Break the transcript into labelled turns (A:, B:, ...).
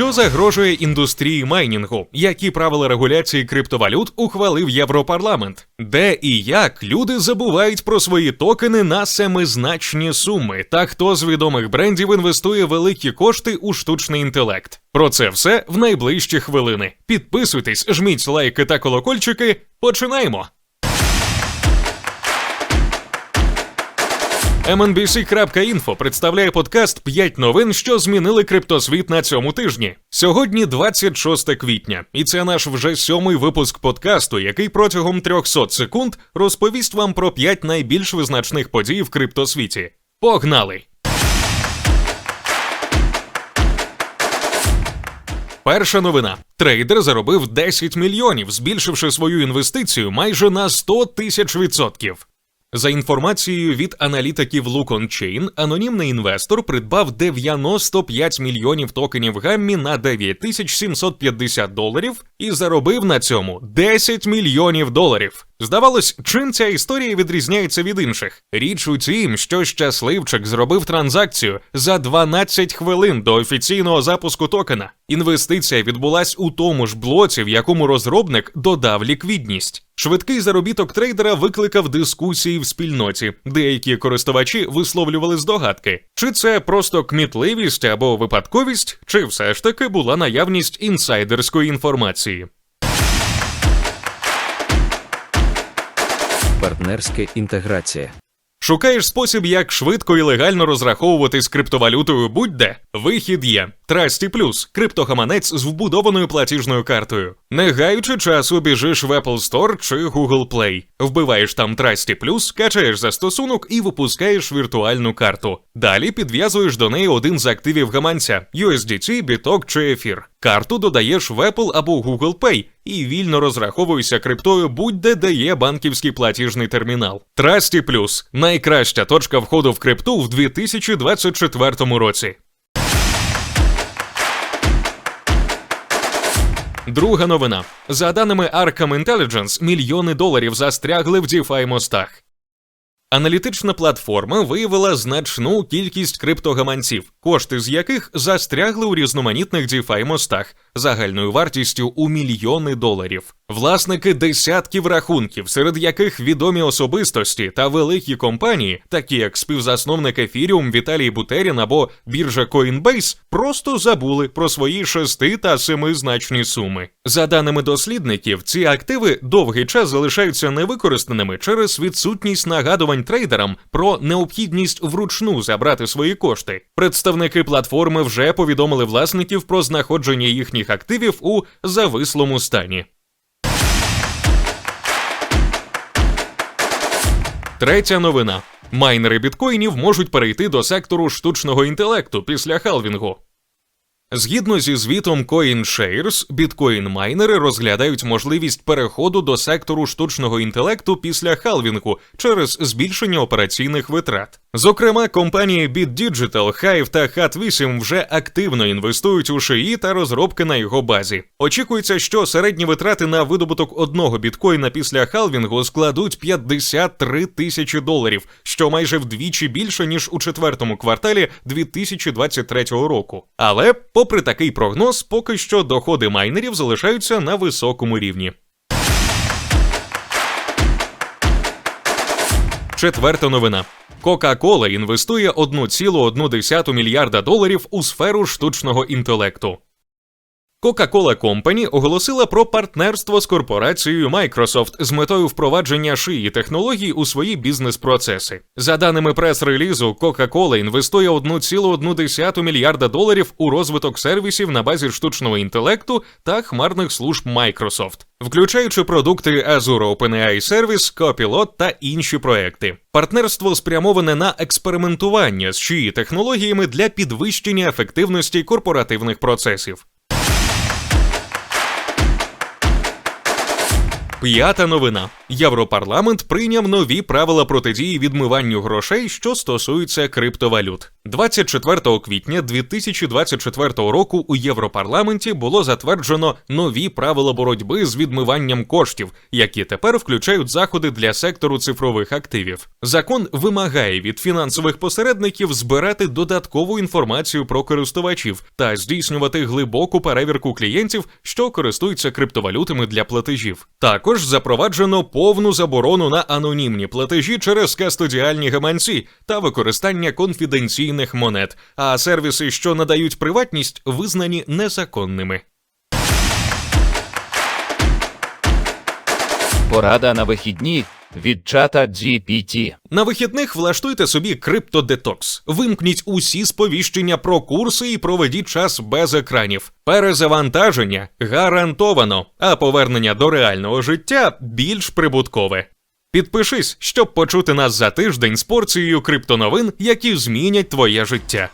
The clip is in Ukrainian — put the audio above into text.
A: Що загрожує індустрії майнінгу? Які правила регуляції криптовалют ухвалив Європарламент? Де і як люди забувають про свої токени на семизначні суми? Та хто з відомих брендів інвестує великі кошти у штучний інтелект? Про це все в найближчі хвилини. Підписуйтесь, жміть лайки та колокольчики. Починаємо! MNBC.info представляє подкаст «5 новин, що змінили криптосвіт на цьому тижні. Сьогодні 26 квітня, і це наш вже сьомий випуск подкасту, який протягом 300 секунд розповість вам про 5 найбільш визначних подій в криптосвіті. Погнали! Перша новина: трейдер заробив 10 мільйонів, збільшивши свою інвестицію майже на 100 тисяч відсотків. За інформацією від аналітиків LookOnChain, анонімний інвестор придбав 95 мільйонів токенів гаммі на 9750 доларів і заробив на цьому 10 мільйонів доларів. Здавалось, чим ця історія відрізняється від інших. Річ у тім, що щасливчик зробив транзакцію за 12 хвилин до офіційного запуску токена. Інвестиція відбулась у тому ж блоці, в якому розробник додав ліквідність. Швидкий заробіток трейдера викликав дискусії в спільноті. Деякі користувачі висловлювали здогадки, чи це просто кмітливість або випадковість, чи все ж таки була наявність інсайдерської інформації.
B: Партнерська інтеграція.
A: Шукаєш спосіб, як швидко і легально розраховуватись криптовалютою будь-де? Вихід є. Трасті Плюс криптогаманець з вбудованою платіжною картою. Не гаючи часу, біжиш в Apple Store чи Google Play. Вбиваєш там Трасті Плюс, качаєш застосунок і випускаєш віртуальну карту. Далі підв'язуєш до неї один з активів гаманця USDT, біток чи ефір. Карту додаєш в Apple або Google Pay і вільно розраховуйся криптою будь-де де є банківський платіжний термінал. Трасті Плюс найкраща точка входу в крипту в 2024 році. Друга новина. За даними Arkham Intelligence, мільйони доларів застрягли в DeFi мостах. Аналітична платформа виявила значну кількість криптогаманців, кошти з яких застрягли у різноманітних DeFi мостах загальною вартістю у мільйони доларів. Власники десятків рахунків, серед яких відомі особистості та великі компанії, такі як співзасновник Ethereum Віталій Бутерін або біржа Coinbase, просто забули про свої шести та семизначні суми. За даними дослідників, ці активи довгий час залишаються невикористаними через відсутність нагадувань трейдерам про необхідність вручну забрати свої кошти. Представники платформи вже повідомили власників про знаходження їхніх активів у завислому стані. Третя новина: майнери біткоїнів можуть перейти до сектору штучного інтелекту після халвінгу. Згідно зі звітом CoinShares, біткоін-майнери розглядають можливість переходу до сектору штучного інтелекту після халвінгу через збільшення операційних витрат. Зокрема, компанії BitDigital, Hive та Hat8 вже активно інвестують у шиї та розробки на його базі. Очікується, що середні витрати на видобуток одного біткоїна після халвінгу складуть 53 тисячі доларів, що майже вдвічі більше ніж у четвертому кварталі 2023 року. Але Попри такий прогноз, поки що доходи майнерів залишаються на високому рівні. Четверта новина. Coca-Cola інвестує 1,1 мільярда доларів у сферу штучного інтелекту. Coca-Cola Company оголосила про партнерство з корпорацією Microsoft з метою впровадження шиї технологій у свої бізнес-процеси. За даними прес-релізу, Coca-Cola інвестує 1,1 мільярда доларів у розвиток сервісів на базі штучного інтелекту та хмарних служб Microsoft, включаючи продукти Azure OpenAI Service, Copilot та інші проекти. Партнерство спрямоване на експериментування з шиї технологіями для підвищення ефективності корпоративних процесів. П'ята новина: Європарламент прийняв нові правила протидії відмиванню грошей, що стосуються криптовалют. 24 квітня 2024 року у Європарламенті було затверджено нові правила боротьби з відмиванням коштів, які тепер включають заходи для сектору цифрових активів. Закон вимагає від фінансових посередників збирати додаткову інформацію про користувачів та здійснювати глибоку перевірку клієнтів, що користуються криптовалютами для платежів. Також запроваджено повну заборону на анонімні платежі через кастодіальні гаманці та використання конфіденційних монет, а сервіси, що надають приватність, визнані незаконними.
C: Порада на вихідні від чата GPT.
A: На вихідних влаштуйте собі криптодетокс. Вимкніть усі сповіщення про курси і проведіть час без екранів. Перезавантаження гарантовано, а повернення до реального життя більш прибуткове. Підпишись, щоб почути нас за тиждень з порцією криптоновин, які змінять твоє життя.